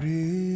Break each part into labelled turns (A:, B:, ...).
A: เ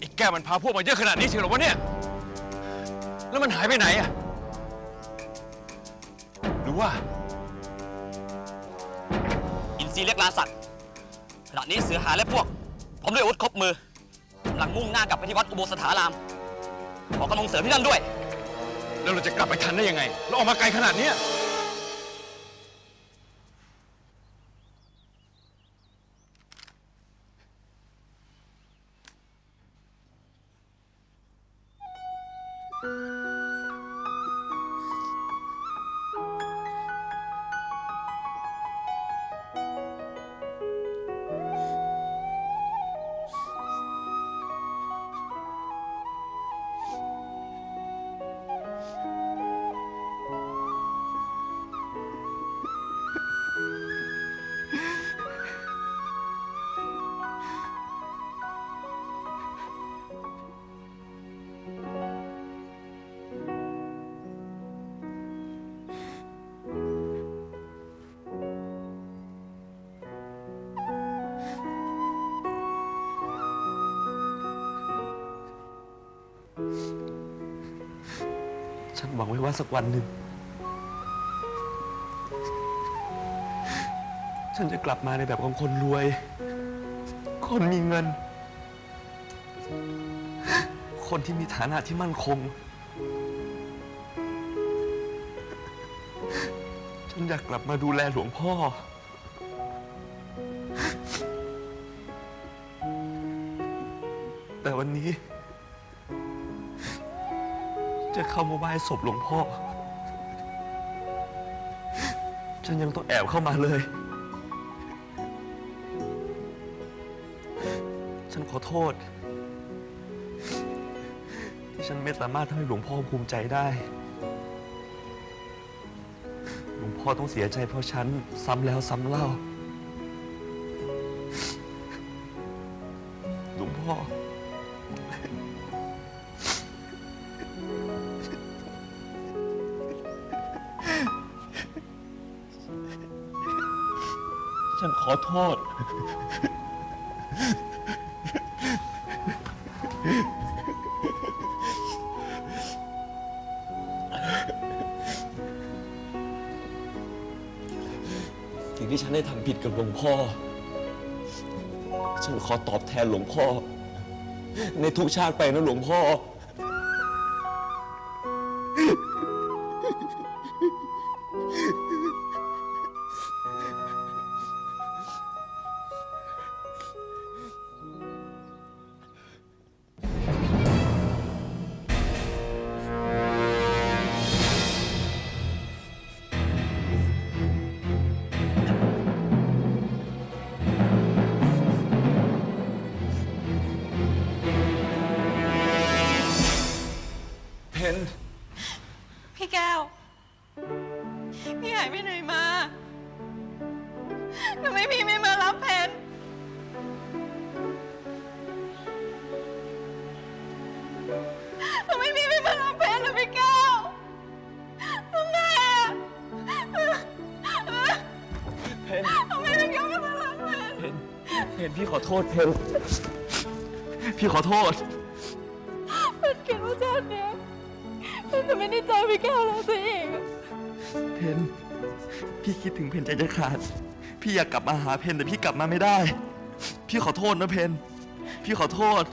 A: ไอ้
B: แก้
C: วมันพา
B: พวกมาเยอะขนาดนี้เชียวเหรอวะเนี่ย แล้วมันหายไปไหนอะหรือว่า
D: อินทรีเรียกลาสัตว์ขณะนี้เสือหาและพวกผมด้วยอาวุธครบมือกำลังมุ่งหน้ากลับไปที่วัดอุโบสถาราม ขอกำลังเสริมที่นั่นด้วย
B: แล้วเราจะกลับไปทันได้ยังไง เราออกมาไกลขนาดเนี้ย
A: ฉันหวังไว้ว่าสักวันหนึ่ง ฉันจะกลับมาในแบบของคนรวย คนมีเงิน คนที่มีฐานะที่มั่นคง ฉันอยากกลับมาดูแลหลวงพ่อ แต่วันนี้ จะเข้ามาไหว้ศพหลวงพ่อ ฉันยังต้องแอบเข้ามาเลย ฉันขอโทษ ที่ฉันไม่สามารถทำให้หลวงพ่อภูมิใจได้ หลวงพ่อต้องเสียใจเพราะฉันซ้ำแล้วซ้ำเล่า หลวงพ่อ อโทษ สิ่งที่ฉันได้ทำผิดกับหลวงพ่อ ฉันขอตอบแทนหลวงพ่อ ในทุกชาติไปนะหลวงพ่อำ
C: ไมพี่ไม่มารับเพนทำไมพี่ไม่มารับเพนล่ะพี่แก้วทำไงอะ
A: เพน
C: ทำไมพี่แก้วไม่มารับเพน
A: เพนเพนพี่ขอโทษเพนพี่ขอโทษ
C: เป็นคิดว่าชาติเนี้ยเป็นจะไม่ได้เจอพี่แก้วแล้วซะอีกอะ
A: เพนพี่คิดถึงเพนใจจะขาด พี่อยากกลับมาหาเพนแต่พี่กลับมาไม่ได้ พี่ขอโทษนะเพนพี่ขอโทษ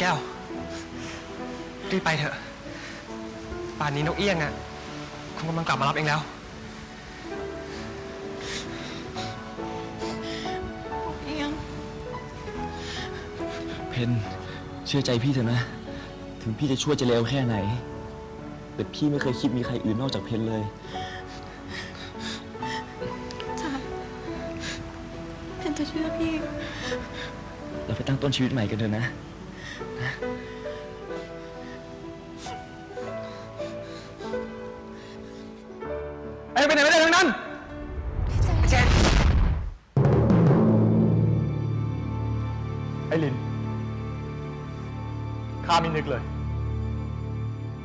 E: แก้ว รีบไปเถอะ ป่านนี้นกเอี้ยงอะ คงกำลังกลับมารับเองแล้ว
C: เพ
A: นเชื่อใจพี่เถอะนะ ถึงพี่จะช่วยจะเลวแค่ไหน แต่พี่ไม่เคยคิดมีใครอื่นนอกจากเพนเลย
C: จ้ะเพนจะเชื่อพี่
A: เราไปตั้งต้นชีวิตใหม่กันเถอะนะ
E: ไอ้ไปไหนไม่ได้ทั้งนั้นเจน
F: ไอ้ลิน ข้าไม่นึกเลย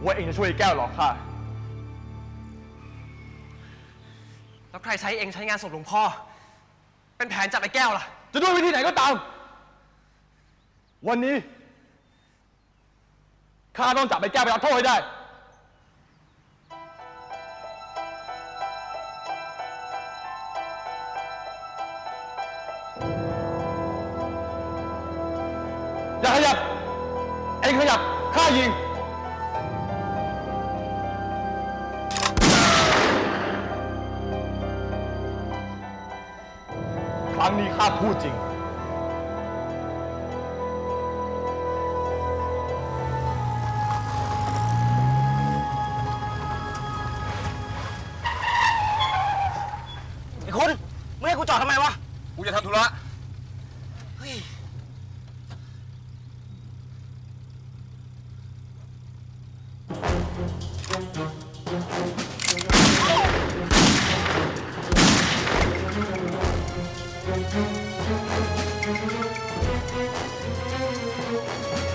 F: ว่าเองจะช่วยไอ้แก้วหลอกข้า
E: แล้วใครใช้เองใช้งานศพหลวงพ่อ เป็นแผนจับไอ้แก้วล่ะ
F: จะด้วยวิธีไหนก็ตาม วันนี้ ข้าต้องจับไอ้แก้วไปรับโทษให้ได้ ข้าพูดจริง
D: ไอ้คุณมึงให้กูจอดทำไมวะ
B: กูจะทำธุระ
D: Thank you.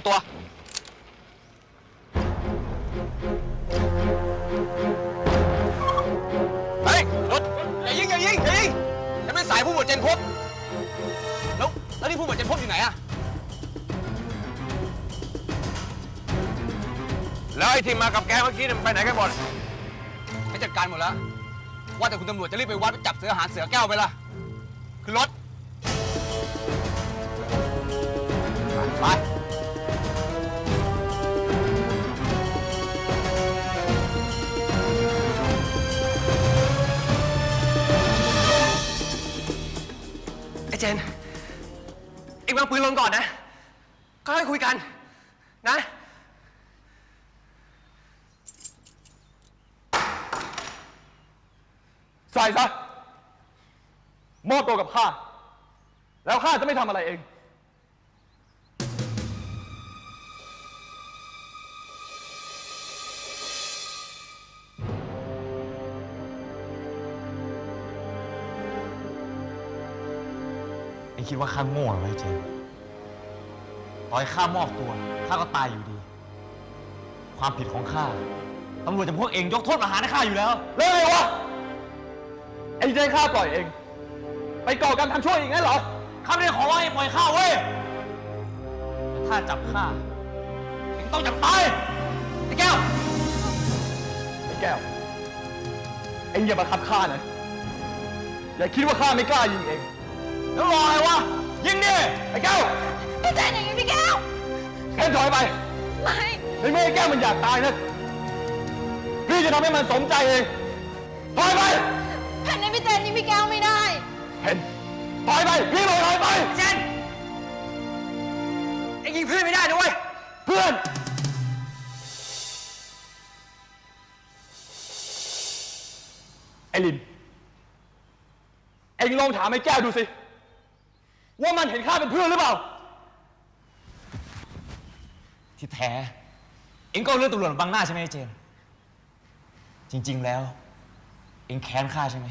D: งตัว
B: เฮ้ยรถอย่ายิงอย่ายิงอย่ายิงฉันเป็นสายผู้หมวดเจนพบ
D: แล้วแล้วนี่ผู้หมวดเจนพบอยู่ไหนอะ
B: แล้วไอ้ที่มากับแกเมื่อกี้เนี่ยมันไปไหนกันหมด
D: ให้จัดการหมดแล้ว ว่าแต่คุณตำรวจจะรีบไปวัดไปจับเสือหาเสือแก้วไปละคือรถ
E: เจน เอ็งวางปืนลงก่อนนะ ก็ให้คุยกัน นะ
F: ใส่ซะ มอบตัวกับข้า แล้วข้าจะไม่ทำอะไรเอง
G: ไอ้คิดว่าข้าโง่เหรอไอ้เจนต่อยข้ามอบตัวข้าก็ตายอยู่ดี ความผิดของข้าตำรวจจะพวกเองยกโทษประหารให้ข้าอยู่แล้ว
F: แล้วไงวะเองจะให้ข้าปล่อยเอง ไปก่อการทำชั่วอีกงั้นเหรอ
G: ข้าไม่ได้ขอร้องให้ปล่อยข้าเว้ยแต่ถ้าจับข้าเองต้องจับตายไอ้แก้ว
F: ไอ้แก้ว เองอย่ามาคับข้านะ อย่าคิดว่าข้าไม่กล้ายิงเอง
G: แล้วรออะไรวะ ยิงดิ
F: ไอ้แก้ว
C: พี่เจนอย่างนี้พี่แก้ว
F: แกถอยไป
C: ไม่
F: ในเมื่อไอ้แก้วมันอยากตายนะ พี่จะทำให้มันสมใจเอง ถอยไป
C: แผ่นในพี่เจนยิงพี่แก้วไม่ได้
F: เห็น ถอยไป พี่บอกถอยไป
E: เจนเอ็งยิงเพื่อนไม่ได้นะเว้ย
F: เพื่อน ไอ้ลิน เอ็งลองถามไอ้แก้วดูสิ ว่ามันเห็นข้าเป็นเพื่อนหรือเปล่า
G: ที่แท้ เองก็เอาเรื่องตำรวจมาบังหน้าใช่ไหมไอ้เจน จริง ๆ แล้ว เองแค้นข้าใช่ไหม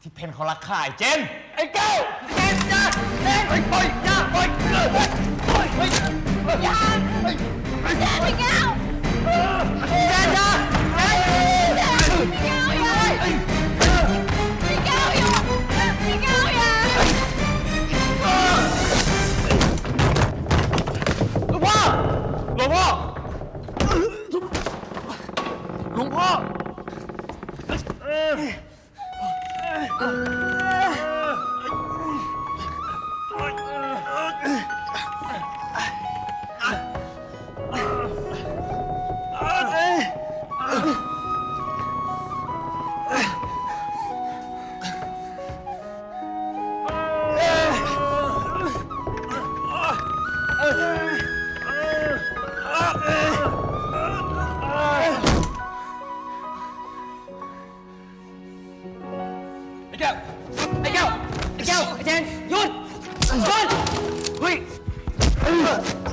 G: ที่เพนเขารักข้าไอ้เจน
F: ไอ้แก้วเจนอย่าเจนไปปล่อยอย่าปล่อยเฮ้ยเฮ้ยเฮ้ย
C: อย่าแจนพี่แก้ว
F: เจนอย่าเจน
C: พี่แก้วอย่า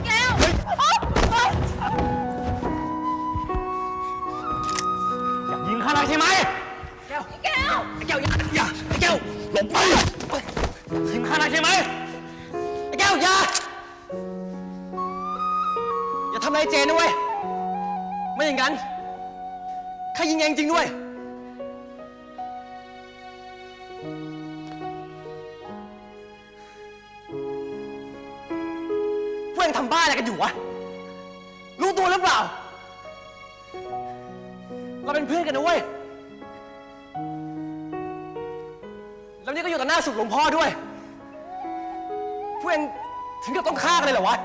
C: แก้วอยากยิ
F: ง
E: ข้าได้ใช่ไหม
C: แก้ว
E: ไอ้แก้วอย่าอย่าไอ้แก้วหลบไปยิงข้าได้ใช่ไหมไอ้แก้วอย่าอย่าทำอะไรเจนนะเว้ยไม่อย่างนั้นข้ายิงเองจริงด้วย ทำบ้าอะไรกันอยู่วะ รู้ตัวหรือเปล่า เราเป็นเพื่อนกันนะเว้ย แล้วนี่ก็อยู่ต่อหน้าสุดหลวงพ่อด้วย พวกเองถึงกับต้องฆ่ากันเลยเหรอวะ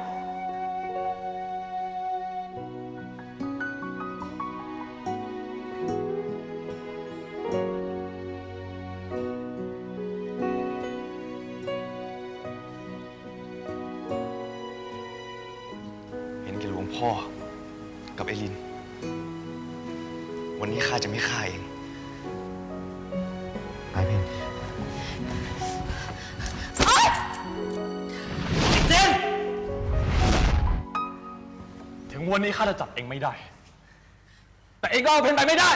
A: พ่อ กับไอริน วันนี้ข้าจะไม่ฆ่าเอง
G: ไปเพน
F: เจนถึงวันนี้ข้าจะจับเองไม่ได้ แต่เองก็เอาเพนไปไม่ได้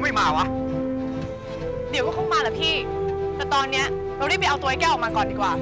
E: ยังไม่มาวะ
C: เดี๋ยวก็คงมาแหละพี่ แต่ตอนเนี้ยเรารีบไปเอาตัวไอ้แก้วออกมาก่อนดีกว่า